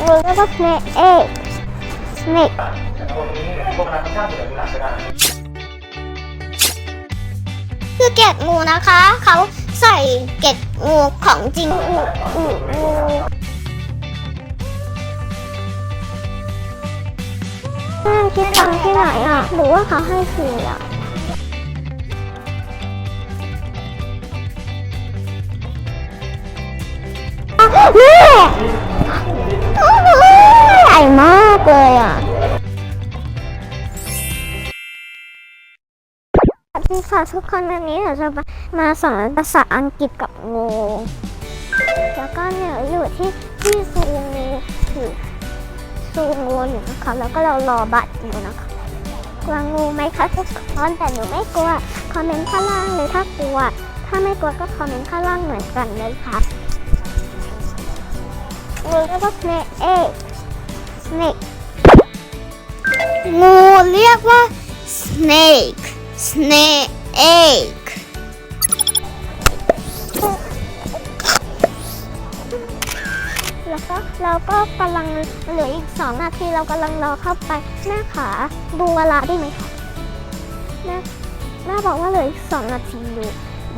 งูเรียกว่า snake egg snake คือเกล็ดงูนะคะ เขาใส่เกล็ดงูของจริงงูงูงูน่าคิดตังที่ไหนอะ หรือว่าเขาให้ฟรีอะนี่ สวัสดีค่ะทุกคนวันนี้เราจะมาสอนภาษาอังกฤษกับงูแล้วก็เนี่ยอยู่ที่ที่ซูงูอยู่ซูงูอยู่นะคะแล้วก็เรารอบัตรอยู่นะคะกลัวงูไหมคะทุกคนแต่หนูไม่กลัวคอมเมนต์ข้างล่างเลยถ้ากลัว ถ้าไม่กลัวก็คอมเมนต์ข้างล่างเหมือนกันเลยค่ะงูเรียกว่า snake egg snake งูเรียกว่า snake snake egg แล้วก็เราก็กำลังเหลืออีกสองนาทีเรากำลังรอเข้าไปแม่ขาดูเวลาได้ไหมคะแม่แม่บอกว่าเหลืออีกสองนาทีอยู่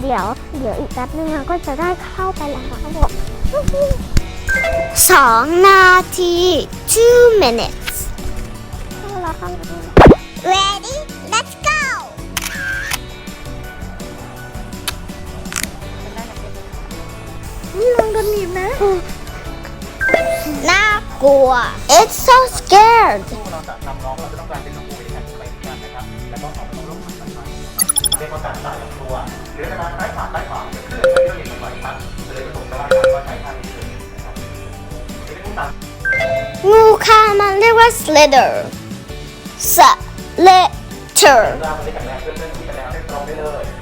เดี๋ยว เดี๋ยวอีกแป๊บนึงเราก็จะได้เข้าไปแล้วนะคะบอกสองนาที two minutes เวลาเข้า นี่ลองกันหนีบนะ น่ากลัว it's so scared สู้เราจะนำน้องเราจะต้องการเป็นน้องปูไปด้วยกันไปด้วยกันนะครับ แล้วก็ออกมาลงมาทำมาเรียกว่าการสายของตัวหรือจะมาซ้ายขวาซ้ายขวาจะขึ้นเรื่อยๆอย่างไรครับจะเลยผสมกันว่าใช้ท่านี้เลยนะครับจะเป็นผู้ตามงูค่ะมันเรียกว่า slither slither เวลาคนที่แข็งแรงเพื่อนๆที่แข็งแรงได้ตรงได้เลย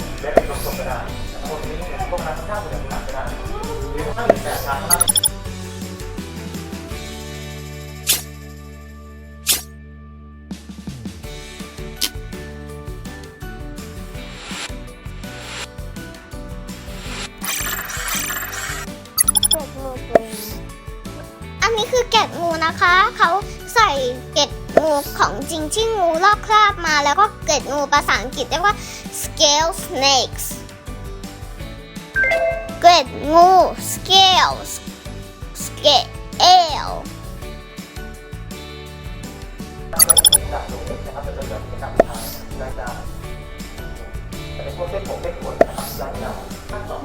อันนี้คือเกล็ดงูนะคะ เขาใส่เกล็ดงูของจริงที่งูลอกคราบมา แล้วก็เกล็ดงูภาษาอังกฤษเรียกว่า scale snakes เกล็ดงู scales scale จากตรงนี้นะครับจะเป็นกิจกรรมทางรายการจะเป็นพวกเส้นผมเส้นขนนะครับรายการขั้นสอง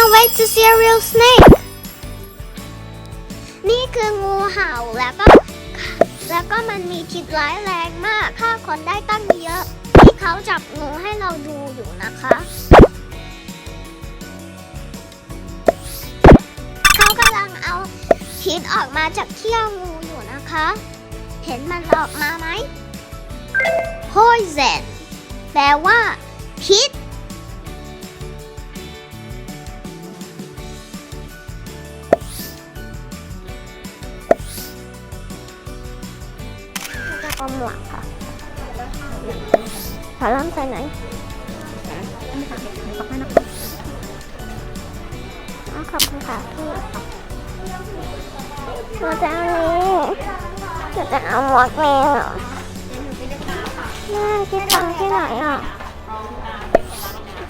can't wait to see a real snake นี่คืองูเห่าแล้วก็ แล้วก็มันมีพิษร้ายแรงมากฆ่าคนได้ตั้งเยอะที่เขาจับงูให้เราดูอยู่นะคะเขากำลังเอาพิษออกมาจากเขี้ยวงูอยู่นะคะ เห็นมันออกมาไหม poison แปลว่าพิษ แล้วก็หมวกค่ะขอเริ่มใส่ไหนอ๋อขอบคุณค่ะพี่เราจะเอานี้เราจะเอาหมวกแมวเหรอแม่คิดตังค์ที่ไหนอะ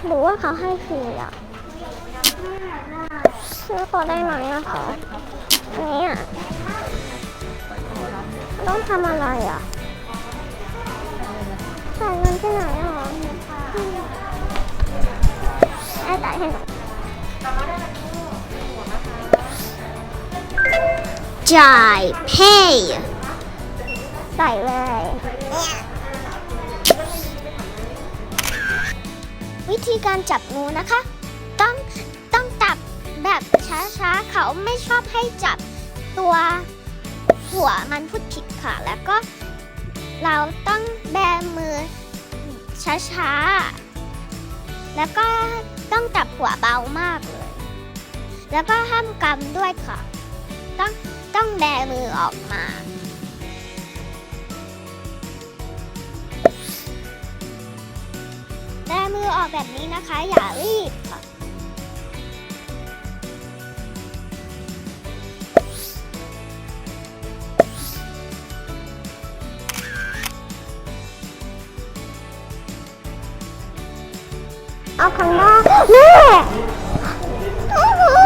หรือว่าเขาให้ฟรีอะซื้อเขาได้ไหมอะคะอันนี้อะต้องทำอะไรอะ จ่ายเงินที่ไหนอะไอ้จ่ายให้หน่อยจ่าย pay ใส่เลยวิธีการจับงูนะคะ ต้องต้องจับแบบช้าๆ เขาไม่ชอบให้จับตัวหัวมันพูดผิดค่ะ แล้วก็ เราต้องแบมือช้าๆ แล้วก็ต้องจับหัวเบามากเลย แล้วก็ห้ามกำด้วยค่ะ ต้องต้องแบมือออกมา แบมือออกแบบนี้นะคะ อย่ารีบค่ะ เอาข้างนอกแม่อื้อหือ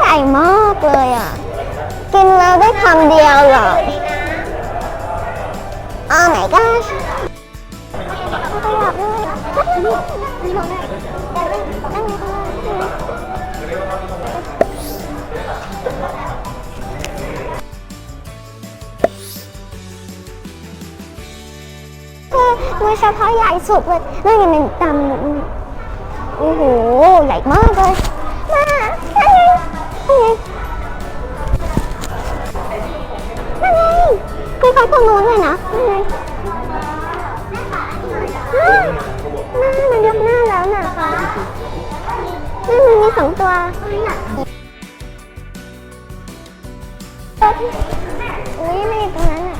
ใหญ่มากเลยอะ กินแล้วได้คำเดียวเหรอ Oh my gosh คือมือเฉพาะใหญ่สุดเลยนี่ยังเป็นดำ โอ้โห ใหญ่มากเลย มานั่นไงนั่นไงนั่นไงคล้ายๆพวกนู้นเลยนะนั่นไงหน้ามันยกหน้าแล้วนะคะนี่มันมีสองตัวอุ้ยไม่ตรงนั้นอะ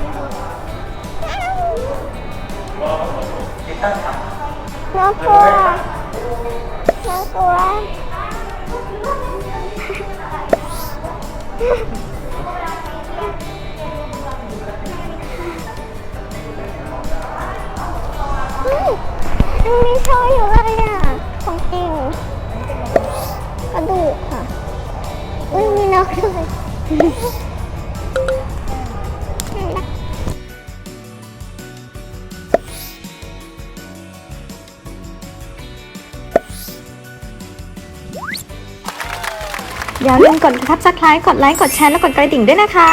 คิดตั้งครับ น่ากลัวน่ากลัวเฮ้ยมันมีโชว์อยู่เลยอะ ของจริงกระดูกค่ะ อุ้ยมีนกด้วย อย่าลืมกด subscribe กดไลค์กดแชร์และกดกระดิ่งด้วยนะคะ